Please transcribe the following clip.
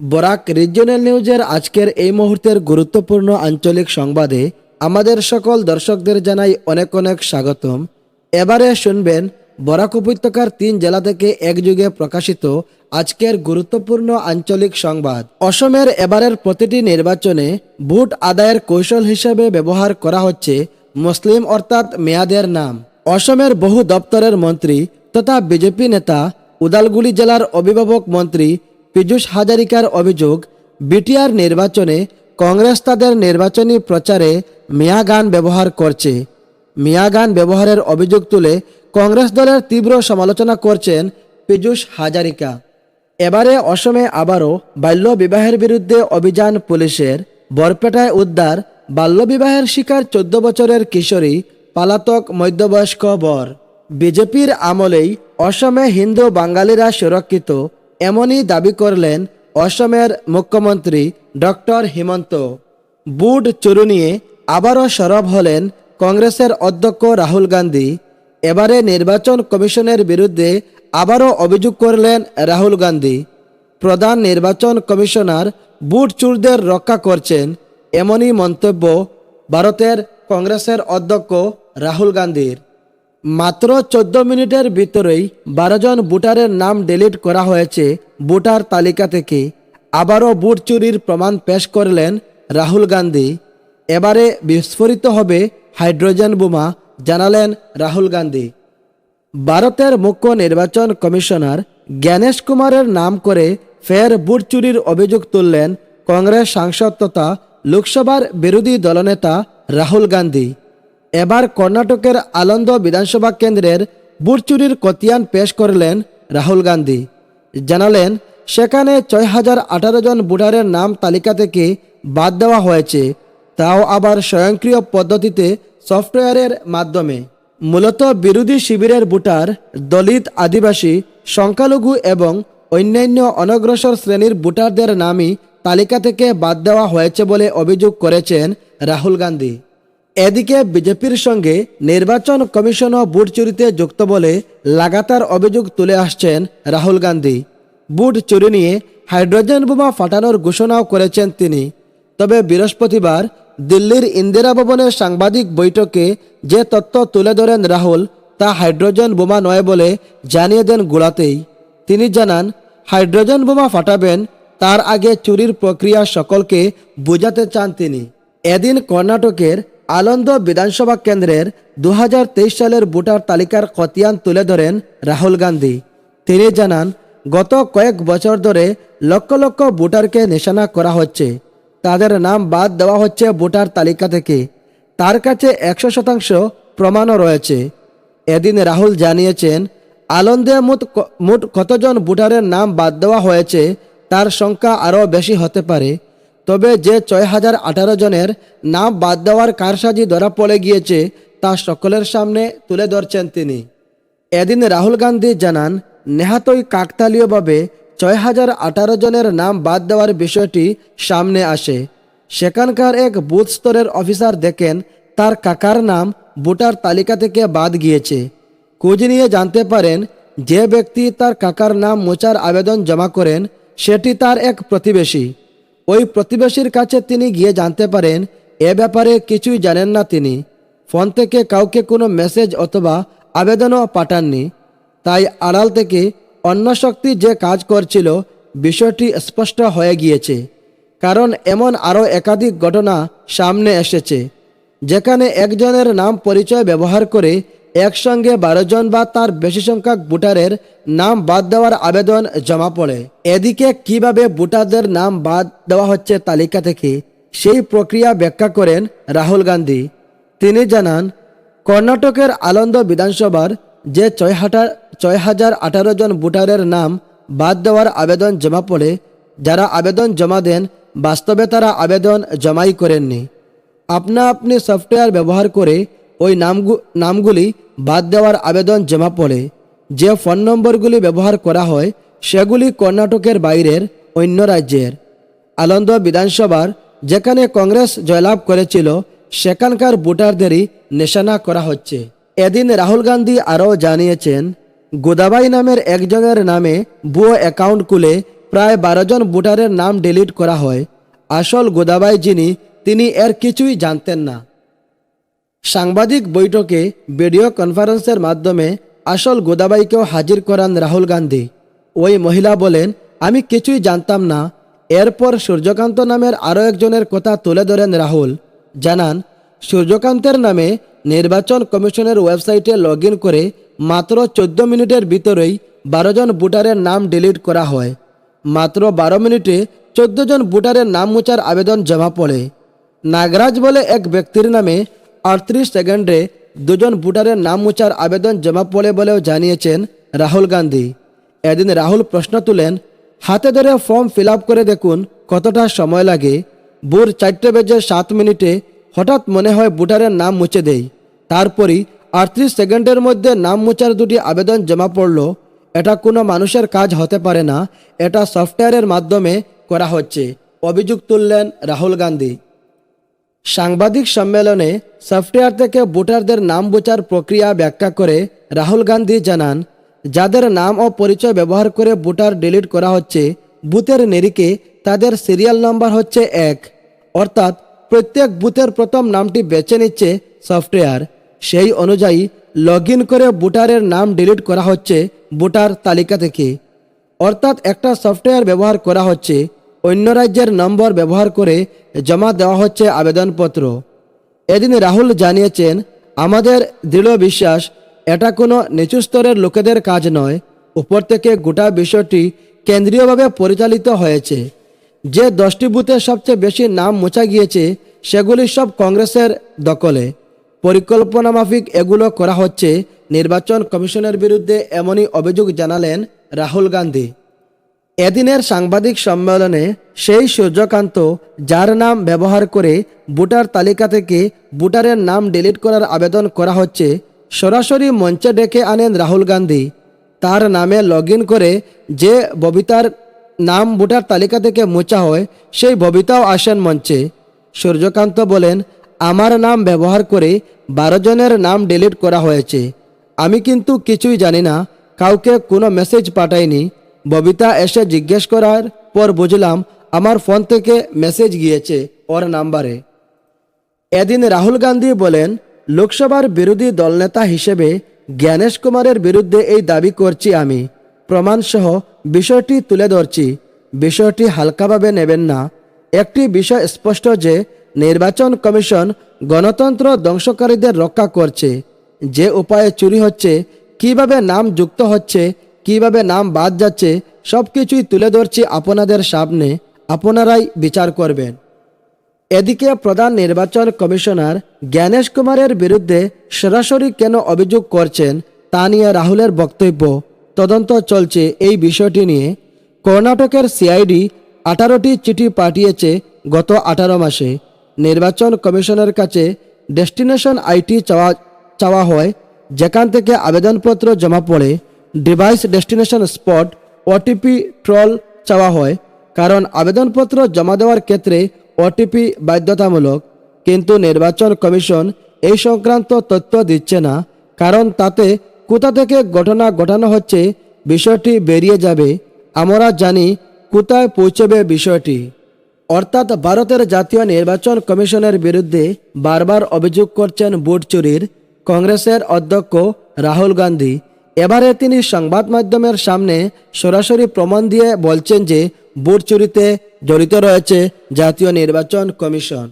Barak regional নিউজের আজকের এই মুহূর্তের গুরুত্বপূর্ণ আঞ্চলিক সংবাদে আমাদের সকল দর্শকদের জানাই অনেক অনেক স্বাগতম। এবারে শুনবেন বরাক উপত্যকার তিন জেলা থেকে একযুগে প্রকাশিত আজকের গুরুত্বপূর্ণ আঞ্চলিক সংবাদ। অসমের এবারের প্রতিটি নির্বাচনে ভোট আদায়ের কৌশল হিসেবে ব্যবহার করা হচ্ছে মুসলিম অর্থাৎ মেয়াদের নাম। অসমের বহু দপ্তরের মন্ত্রী তথা বিজেপি নেতা, উদালগুড়ি জেলার অভিভাবক মন্ত্রী পীযূষ হাজারিকার অভিযোগ, বিটিআর নির্বাচনে কংগ্রেস তাদের নির্বাচনী প্রচারে মিয়া গান ব্যবহার করছে। মিয়া গান ব্যবহারের অভিযোগ তুলে কংগ্রেস দলের তীব্র সমালোচনা করছেন পীযূষ হাজারিকা। এবারে অসমে আবারও বাল্যবিবাহের বিরুদ্ধে অভিযান পুলিশের। বরপেটায় উদ্ধার বাল্যবিবাহের শিকার চোদ্দ বছরের কিশোরী পালাতক মধ্যবয়স্ক বর। বিজেপির আমলেই অসমে হিন্দু বাঙালিরা সুরক্ষিত এমনই দাবি করলেন অসমের মুখ্যমন্ত্রী ডক্টর হিমন্ত। বুট চুরু নিয়ে আবারও সরব হলেন কংগ্রেসের অধ্যক্ষ রাহুল গান্ধী। এবারে নির্বাচন কমিশনের বিরুদ্ধে আবারও অভিযোগ করলেন রাহুল গান্ধী। প্রধান নির্বাচন কমিশনার বুট চুরদের রক্ষা করছেন এমনই মন্তব্য ভারতের কংগ্রেসের অধ্যক্ষ রাহুল গান্ধীর। মাত্র চোদ্দ মিনিটের ভিতরেই বারো জন নাম ডিলিট করা হয়েছে ভোটার তালিকা থেকে। আবারও বুট চুরির প্রমাণ পেশ করলেন রাহুল গান্ধী। এবারে বিস্ফোরিত হবে হাইড্রোজেন বোমা, জানালেন রাহুল গান্ধী। ভারতের মুখ্য নির্বাচন কমিশনার জ্ঞানেশ কুমারের নাম করে ফের বুট চুরির অভিযোগ তুললেন কংগ্রেস সাংসদ তথা লোকসভার বিরোধী দলনেতা রাহুল গান্ধী। এবার কর্ণাটকের আলন্দ বিধানসভা কেন্দ্রের বুটচুরির কতিয়ান পেশ করলেন রাহুল গান্ধী। জানালেন, সেখানে ছয় হাজার আঠারো জন ভোটারের নাম তালিকা থেকে বাদ দেওয়া হয়েছে। তাও আবার স্বয়ংক্রিয় পদ্ধতিতে সফটওয়্যারের মাধ্যমে। মূলত বিরোধী শিবিরের ভোটার, দলিত আদিবাসী, সংখ্যালঘু এবং অন্যান্য অনগ্রসর শ্রেণির ভোটারদের নামই তালিকা থেকে বাদ দেওয়া হয়েছে বলে অভিযোগ করেছেন রাহুল গান্ধী। এদিকে বিজেপির সঙ্গে নির্বাচন কমিশনও বুট চুরিতে যুক্ত বলে লাগাতার অভিযোগ তুলে আসছেন রাহুল গান্ধী। বুট চুরি নিয়ে হাইড্রোজেন বোমা ফাটানোর ঘোষণাও করেছেন তিনি। তবে বৃহস্পতিবার দিল্লির ইন্দিরা ভবনের সাংবাদিক বৈঠকে যে তথ্য তুলে ধরেন রাহুল, তা হাইড্রোজেন বোমা নয় বলে জানিয়ে দেন গোড়াতেই। তিনি জানান, হাইড্রোজেন বোমা ফাটাবেন, তার আগে চুরির প্রক্রিয়া সকলকে বোঝাতে চান তিনি। এদিন কর্ণাটকের আনন্দ বিধানসভা কেন্দ্রের দু হাজার তেইশ সালের ভোটার তালিকার খতিয়ান তুলে ধরেন রাহুল গান্ধী। তিনি জানান, গত কয়েক বছর ধরে লক্ষ লক্ষ ভোটারকে নিশানা করা হচ্ছে। তাদের নাম বাদ দেওয়া হচ্ছে ভোটার তালিকা থেকে। তার কাছে একশো শতাংশ প্রমাণও রয়েছে। এদিন রাহুল জানিয়েছেন আনন্দে মোট মোট কতজন ভোটারের নাম বাদ দেওয়া হয়েছে, তার সংখ্যা আরও বেশি হতে পারে। তবে যে ছয় হাজার আঠারো জনের নাম বাদ দেওয়ার কারসাজি ধরা পড়ে গিয়েছে, তা সকলের সামনে তুলে ধরছেন তিনি। এদিন রাহুল গান্ধী জানান, নেহাতই কাকতালীয়ভাবে ছয় হাজার আঠারো জনের নাম বাদ দেওয়ার বিষয়টি সামনে আসে। সেখানকার এক বুথ স্তরের অফিসার দেখেন, তার কাকার নাম ভোটার তালিকা থেকে বাদ গিয়েছে। খোঁজ নিয়ে জানতে পারেন, যে ব্যক্তি তার কাকার নাম মোচার আবেদন জমা করেন, সেটি তার এক প্রতিবেশী। ওই প্রতিবেশীর কাছে তিনি গিয়ে জানতে পারেন, এ ব্যাপারে কিছুই জানেন না তিনি। ফোন থেকে কাউকে কোনো মেসেজ অথবা আবেদনও পাঠাননি। তাই আড়াল থেকে অন্য শক্তি যে কাজ করছিল, বিষয়টি স্পষ্ট হয়ে গিয়েছে। কারণ এমন আরও একাধিক ঘটনা সামনে এসেছে, যেখানে একজনের নাম পরিচয় ব্যবহার করে একসঙ্গে বারো জন বা তার বেশি সংখ্যক ভোটারের নাম বাদ দেওয়ার আবেদন জমা পড়ে। এদিকে কীভাবে ভোটারদের নাম বাদ দেওয়া হচ্ছে তালিকা থেকে, সেই প্রক্রিয়া ব্যাখ্যা করেন রাহুল গান্ধী। তিনি জানান, কর্ণাটকের আনন্দ বিধানসভার যে ছয় হাজার ছয় হাজার আঠারো জন ভোটারের নাম বাদ দেওয়ার আবেদন জমা পড়ে, যারা আবেদন জমা দেন, বাস্তবে তারা আবেদন জমাই করেননি। আপনা আপনি সফটওয়্যার ব্যবহার করে ওই নামগু, নামগুলি বাদ দেওয়ার আবেদন জমা পড়ে। যে ফোন নম্বরগুলি ব্যবহার করা হয়, সেগুলি কর্ণাটকের বাইরের অন্য রাজ্যের। আলন্দ বিধানসভার যেখানে কংগ্রেস জয়লাভ করেছিল, সেখানকার ভোটারদেরই নিশানা করা হচ্ছে। এদিন রাহুল গান্ধী আরও জানিয়েছেন, গোদাবাই নামের একজনের নামে ভুয়ো অ্যাকাউন্ট খুলে প্রায় বারো জন ভোটারের নাম ডিলিট করা হয়। আসল গোদাবাই যিনি, তিনি এর কিছুই জানতেন না। সাংবাদিক বৈঠকে ভিডিও কনফারেন্সের মাধ্যমে আসল গোদাবাইকেও হাজির করান রাহুল গান্ধী। ওই মহিলা বলেন, আমি কিছুই জানতাম না। এরপর সূর্যকান্ত নামের আরও একজনের কথা তুলে ধরেন রাহুল। জানান, সূর্যকান্তের নামে নির্বাচন কমিশনের ওয়েবসাইটে লগ করে মাত্র চোদ্দ মিনিটের ভিতরেই বারো জন ভোটারের নাম ডিলিট করা হয়। মাত্র বারো মিনিটে চোদ্দ জন ভোটারের নাম মোচার আবেদন জমা পড়ে। নাগরাজ বলে এক ব্যক্তির নামে আটত্রিশ সেকেন্ডে দুজন ভোটারের নাম মোচার আবেদন জমা পড়ে বলেও জানিয়েছেন রাহুল গান্ধী। এদিন রাহুল প্রশ্ন তুলেন, হাতে ধরে ফর্ম ফিল করে দেখুন কতটা সময় লাগে। ভোর চারটে বেজে সাত মিনিটে হঠাৎ মনে হয় ভোটারের নাম মুছে দেই। তারপরই আটত্রিশ সেকেন্ডের মধ্যে নাম মোচার দুটি আবেদন জমা পড়ল। এটা কোনো মানুষের কাজ হতে পারে না, এটা সফটওয়্যারের মাধ্যমে করা হচ্ছে, অভিযোগ তুললেন রাহুল গান্ধী। সাংবাদিক সম্মেলনে সফটওয়্যার থেকে ভোটারদের নাম বোঝার প্রক্রিয়া ব্যাখ্যা করে রাহুল গান্ধী জানান, যাদের নাম ও পরিচয় ব্যবহার করে ভোটার ডিলিট করা হচ্ছে বুথের নিরিখে তাদের সিরিয়াল নম্বর হচ্ছে এক। অর্থাৎ প্রত্যেক বুথের প্রথম নামটি বেছে নিচ্ছে সফটওয়্যার। সেই অনুযায়ী লগ করে ভোটারের নাম ডিলিট করা হচ্ছে ভোটার তালিকা থেকে। অর্থাৎ একটা সফটওয়্যার ব্যবহার করা হচ্ছে অন্য রাজ্যের নম্বর ব্যবহার করে জমা দেওয়া হচ্ছে আবেদনপত্র। এদিন রাহুল জানিয়েছেন, আমাদের দৃঢ় বিশ্বাস, এটা কোনো নিচু স্তরের লোকেদের কাজ নয়। উপর থেকে গোটা বিষয়টি কেন্দ্রীয়ভাবে পরিচালিত হয়েছে। যে দশটি বুথে সবচেয়ে বেশি নাম মোছা গিয়েছে, সেগুলি সব কংগ্রেসের দখলে। পরিকল্পনা মাফিক এগুলো করা হচ্ছে। নির্বাচন কমিশনের বিরুদ্ধে এমনই অভিযোগ জানালেন রাহুল গান্ধী। এদিনের সাংবাদিক সম্মেলনে সেই সূর্যকান্ত, যার নাম ব্যবহার করে ভোটার তালিকা থেকে ভোটারের নাম ডিলিট করার আবেদন করা হচ্ছে, সরাসরি মঞ্চে ডেকে আনেন রাহুল গান্ধী। তার নামে লগ করে যে ববিতার নাম ভোটার তালিকা থেকে মোচা হয়, সেই ববিতাও আসেন মঞ্চে। সূর্যকান্ত বলেন, আমার নাম ব্যবহার করে বারো জনের নাম ডিলিট করা হয়েছে। আমি কিন্তু কিছুই জানি না, কাউকে কোনো মেসেজ পাঠাইনি। ববিতা এসে জিজ্ঞেস করার পর বুঝলাম আমার ফোন থেকে মেসেজ গিয়েছে ওর নাম্বারে। এদিন রাহুল গান্ধী বলেন, লোকসভার বিরোধী দলনেতা হিসেবে জ্ঞানেশ কুমারের বিরুদ্ধে এই দাবি করছি আমি। প্রমাণসহ বিষয়টি তুলে ধরছি। বিষয়টি হালকাভাবে নেবেন না। একটি বিষয় স্পষ্ট যে, নির্বাচন কমিশন গণতন্ত্র ধ্বংসকারীদের রক্ষা করছে। যে উপায়ে চুরি হচ্ছে, কীভাবে নাম যুক্ত হচ্ছে কীভাবে নাম বাদ যাচ্ছে সব কিছুই তুলে ধরছি আপনাদের সামনে, আপনারাই বিচার করবেন। এদিকে প্রধান নির্বাচন কমিশনার জ্ঞানেশ কুমারের বিরুদ্ধে সরাসরি কেন অভিযোগ করছেন, তা নিয়ে রাহুলের বক্তব্য। তদন্ত চলছে এই বিষয়টি নিয়ে। কর্ণাটকের সিআইডি আঠারোটি চিঠি পাঠিয়েছে গত আঠারো মাসে। নির্বাচন কমিশনের কাছে ডেস্টিনেশন আইটি চাওয়া চাওয়া হয়, যেখান থেকে আবেদনপত্র জমা পড়ে। ডিভাইস ডেস্টিনেশন স্পট ওটিপি ট্রল চাওয়া হয়, কারণ আবেদনপত্র জমা দেওয়ার ক্ষেত্রে ওটিপি বাধ্যতামূলক। কিন্তু নির্বাচন কমিশন এই সংক্রান্ত তথ্য দিচ্ছে না, কারণ তাতে কোথা থেকে ঘটনা ঘটানো হচ্ছে বিষয়টি বেরিয়ে যাবে। আমরা জানি কোথায় পৌঁছবে বিষয়টি। অর্থাৎ ভারতের জাতীয় নির্বাচন কমিশনের বিরুদ্ধে বারবার অভিযোগ করছেন ভোট চুরির কংগ্রেসের অধ্যক্ষ রাহুল গান্ধী। এবারে তিনি সংবাদ মাধ্যমের সামনে সরাসরি প্রমাণ দিয়ে বলছেন যে ভোট চুরিতে জড়িত রয়েছে জাতীয় নির্বাচন কমিশন।